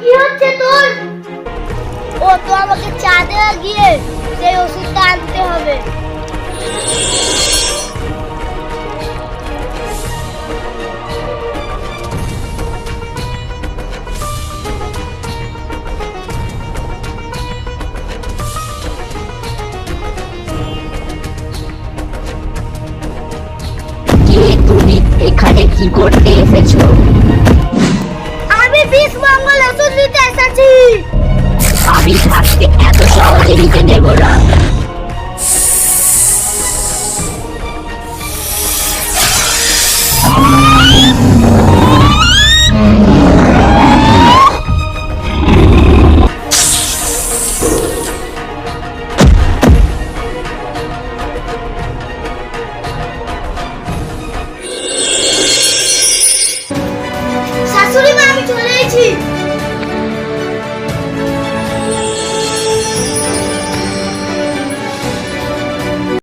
কি হচ্ছে তোর? ও তো আমাকে চা দেওয়া গিয়ে সেই ওষুধটা আনতে হবে। তুমি কি করতে এসেছ? আমি বিশ মঙ্গল নিতে এসেছি। আমি থাকতে এত সহজে নিতে দেবো না। 快去